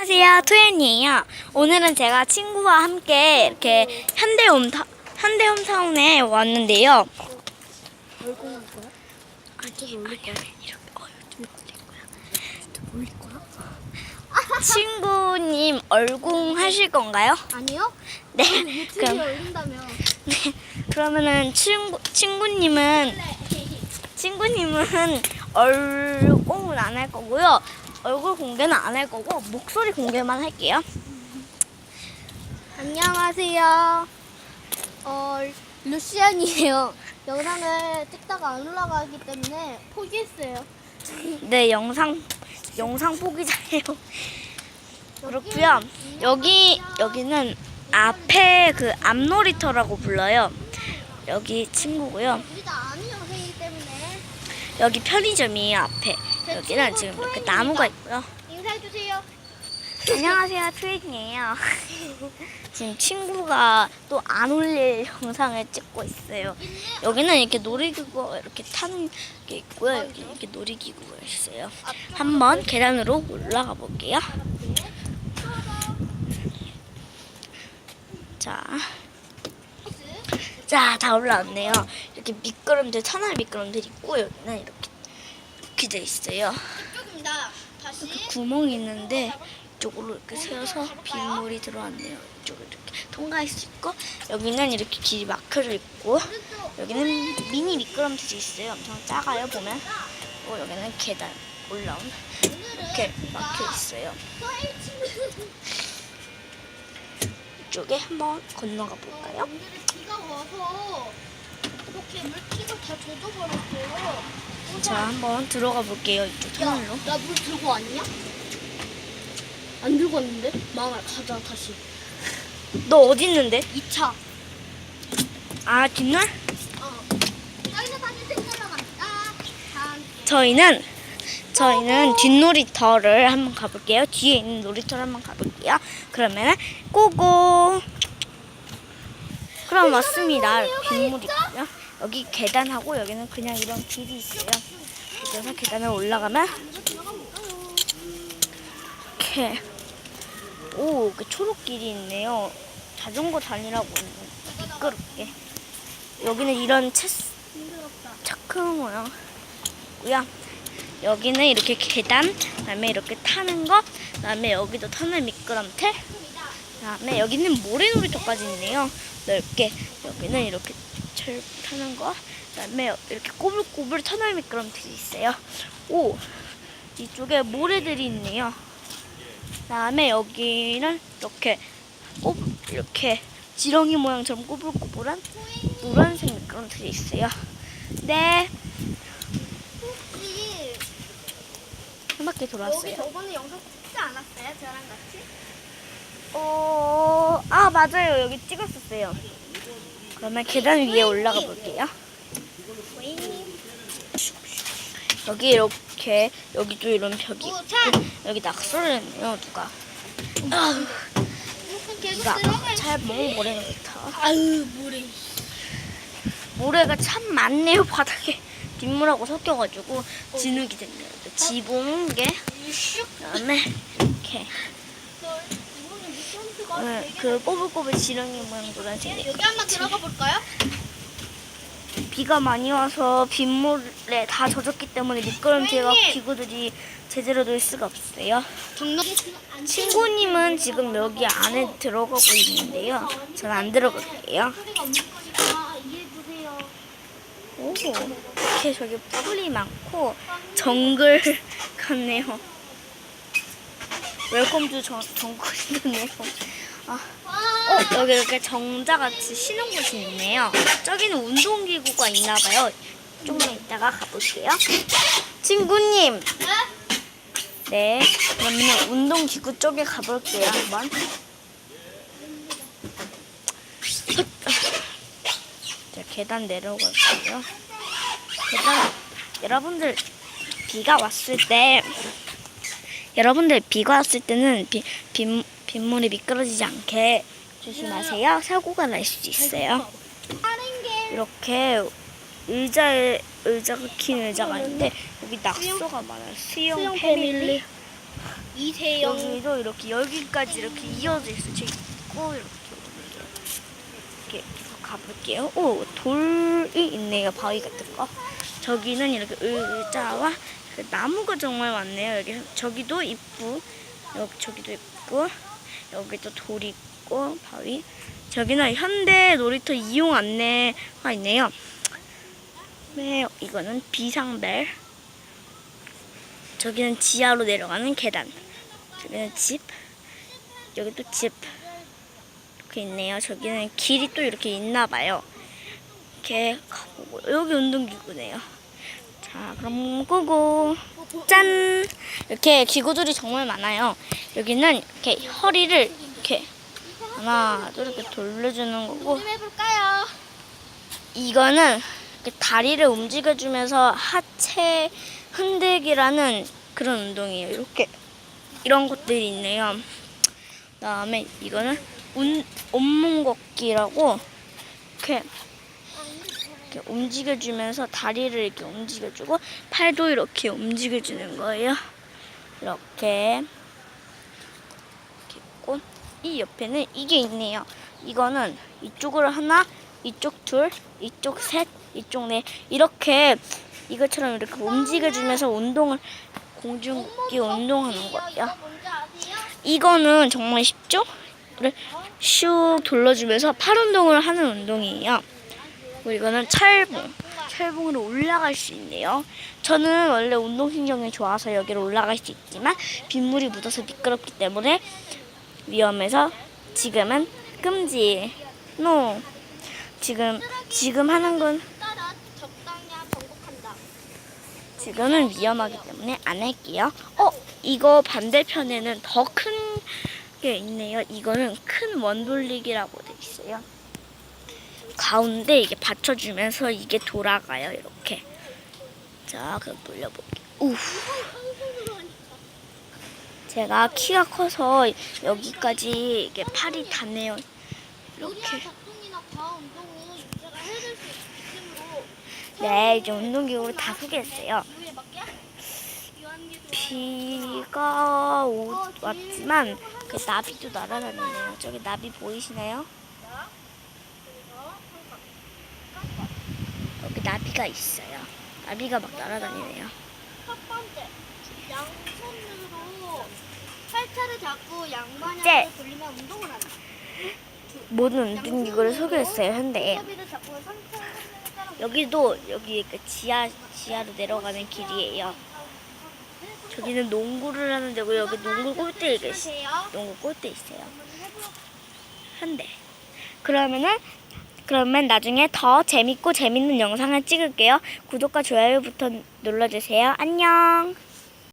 안녕하세요, 토연이에요. 오늘은 제가 친구와 함께 이렇게 현대홈타운에 왔는데요. 거야? 아니, 아니, 이렇게 어, 좀 올릴 거야. 올릴 거야? 친구님 얼공 하실 건가요? 아니요? 네. 그럼 올린다며. 네. 그러면은 친구 친구님은 친구님은 얼공은 안 할 거고요. 얼굴 공개는 안 할 거고 목소리 공개만 할게요. 안녕하세요. 어, 루시안이에요. 영상을 찍다가 안 올라가기 때문에 포기했어요. 네, 영상 영상 포기자예요. 그렇고요. 여기 여기는 앞에 그 앞놀이터라고 불러요. 여기 친구고요. 우리 다 아는 영상이기 때문에 여기 편의점이에요 앞에. 여기는 지금 이렇게 나무가 있고요. 인사해주세요. 안녕하세요, 트윈이에요. 지금 친구가 또 안 올릴 영상을 찍고 있어요. 여기는 이렇게 놀이기구 이렇게 타는 게 있고요. 여기 이렇게 놀이기구가 있어요. 한번 계단으로 올라가 볼게요. 자, 자, 다 올라왔네요. 이렇게 미끄럼들, 터널 미끄럼들 있고 여기는 이렇게 이렇게 돼 있어요. 이쪽입니다. 다시. 구멍이 있는데 이쪽으로 이렇게 세워서 빗물이 들어왔네요. 이쪽으로 이렇게 통과할 수 있고 여기는 이렇게 길이 막혀져 있고 여기는 미니 미끄럼틀이 있어요. 엄청 작아요 보면. 그리고 여기는 계단 올라온 이렇게 막혀 있어요. 이쪽에 한번 건너가 볼까요? 이렇게 물기가 다 젖어버렸어요. 자 한번 들어가 볼게요. 이쪽 터널로. 나물 들고 왔냐? 안 들고 왔는데? 망할 가자 다시. 너 어디 있는데? 2차. 아 뒷날? 어. 다시 생각나 갑니다. 함께. 저희는 저희는 뒷놀이터를 한번 가볼게요. 뒤에 있는 놀이터를 한번 가볼게요. 그러면 고고. 그럼 왔습니다. 빗물이 있고요. 여기 계단하고 여기는 그냥 이런 길이 있어요. 그래서 계단을 올라가면 이렇게 오, 그 초록 길이 있네요. 자전거 다니라고 미끄럽게. 여기는 이런 차, 힘들었다. 차크 모양이고요. 여기는 이렇게 계단, 그다음에 이렇게 타는 거, 그다음에 여기도 터널 미끄럼틀, 그다음에 여기는 모래놀이터까지 있네요. 넓게 여기는 이렇게 철 타는 거, 그다음에 이렇게 꼬불꼬불 터널 미끄럼틀이 있어요. 오, 이쪽에 모래들이 있네요. 그다음에 여기는 이렇게 꼬 이렇게 지렁이 모양처럼 꼬불꼬불한 노란색 미끄럼틀이 있어요. 네. 한 바퀴 여기 돌았어요. 저번에 영상 찍지 않았어요? 저랑 같이? 어, 아 맞아요. 여기 찍었었어요. 그러면 계단 위에 올라가 볼게요. 여기 이렇게 여기도 이런 벽이 있고 여기 낙서를 했네요 누가. 계속 누가. 잘 먹은 모래가 좋다. 아유 모래. 모래가 참 많네요 바닥에. 빗물하고 섞여가지고 진흙이 됐네요. 지붕 게 그다음에 이렇게 네, 그 꼬불꼬불 지렁이 모양 노란색 여기 한번 들어가 볼까요? 비가 많이 와서 빗물에 다 젖었기 때문에 미끄럼틀과 선생님! 기구들이 제대로 놀 수가 없어요. 경로 친구님은 지금 여기 안에 들어가고 있는데요. 전안 들어갈게요. 소리가 없는 거니까 이해해 주세요. 오, 이렇게 저기 풀이 많고 정글 같네요. 웰컴 투 정- 정글이네요. 아, 어, 여기 이렇게 정자같이 쉬는 곳이 있네요. 저기는 운동기구가 있나 봐요. 조금 이따가 가볼게요. 친구님, 네, 그러면 운동기구 쪽에 가볼게요, 한번. 자, 계단 내려갈게요. 계단, 여러분들, 비가 왔을 때, 여러분들 비가 왔을 때는 비, 빗, 빗물이 미끄러지지 않게 조심하세요. 사고가 날 수도 있어요. 이렇게 의자에 의자가 긴 의자가 있는데 여기 낙서가 많아요. 수영, 수영 패밀리. 패밀리. 이세영. 여기도 이렇게 여기까지 이렇게 이어져 있어. 저 있고 이렇게 이렇게 가볼게요. 오 돌이 있네요. 바위 같은 거. 저기는 이렇게 의자와 그 나무가 정말 많네요. 여기 저기도 있고 여기 저기도 있고 여기도 돌 있고 바위. 저기는 현대 놀이터 이용 안내가 있네요. 네, 이거는 비상벨. 저기는 지하로 내려가는 계단. 저기는 집. 여기 또 집. 이렇게 있네요. 저기는 길이 또 이렇게 있나 봐요. 이렇게 가보고 여기 운동기구네요. 자, 그럼 고고. 짠! 이렇게 기구들이 정말 많아요. 여기는 이렇게 허리를 이렇게 하나, 둘 이렇게 돌려주는 거고 좀 해볼까요? 이거는 이렇게 다리를 움직여주면서 하체 흔들기라는 그런 운동이에요. 이렇게 이런 것들이 있네요. 그다음에 이거는 운, 온몸 걷기라고 이렇게 이렇게 움직여주면서 다리를 이렇게 움직여주고 팔도 이렇게 움직여주는 거예요. 이렇게 이렇게 있고 이 옆에는 이게 있네요. 이거는 이쪽으로 하나, 이쪽 둘, 이쪽 셋, 이쪽 넷 이렇게 이것처럼 이렇게 움직여주면서 운동을 공중기 운동하는 거예요. 이거는 정말 쉽죠? 슉 돌려주면서 팔 운동을 하는 운동이에요. 그리고 이거는 철봉. 철봉으로 올라갈 수 있네요. 저는 원래 운동신경이 좋아서 여기로 올라갈 수 있지만 빗물이 묻어서 미끄럽기 때문에 위험해서 지금은 금지. 노. 지금 지금 하는 건. 지금은 위험하기 때문에 안 할게요. 어, 이거 반대편에는 더 큰 게 있네요. 이거는 큰 원돌리기라고 돼 있어요. 가운데 이게 받쳐주면서 이게 돌아가요. 이렇게. 자, 그럼 돌려볼게요. 우. 제가 키가 커서 여기까지 이게 팔이 닿네요. 이렇게. 네, 이제 운동기구를 다 소개했어요. 비가 오, 왔지만 그 나비도 날아다니네요. 저기 나비 보이시나요? 여기 나비가 있어요. 나비가 막 날아다니네요. 첫 번째 양손으로 팔차를 잡고 양방향으로 네. 돌리면 운동을 한다. 모든 운동기구를 소개했어요. 현대 여기도 여기 그 지하 지하로 내려가는 길이에요. 저기는 농구를 하는 데고 여기 농구 골대가. 보세요. 농구 골대 있어요. 한대. 그러면은 그러면 나중에 더 재밌고 재밌는 영상을 찍을게요. 구독과 좋아요 버튼 눌러주세요. 안녕.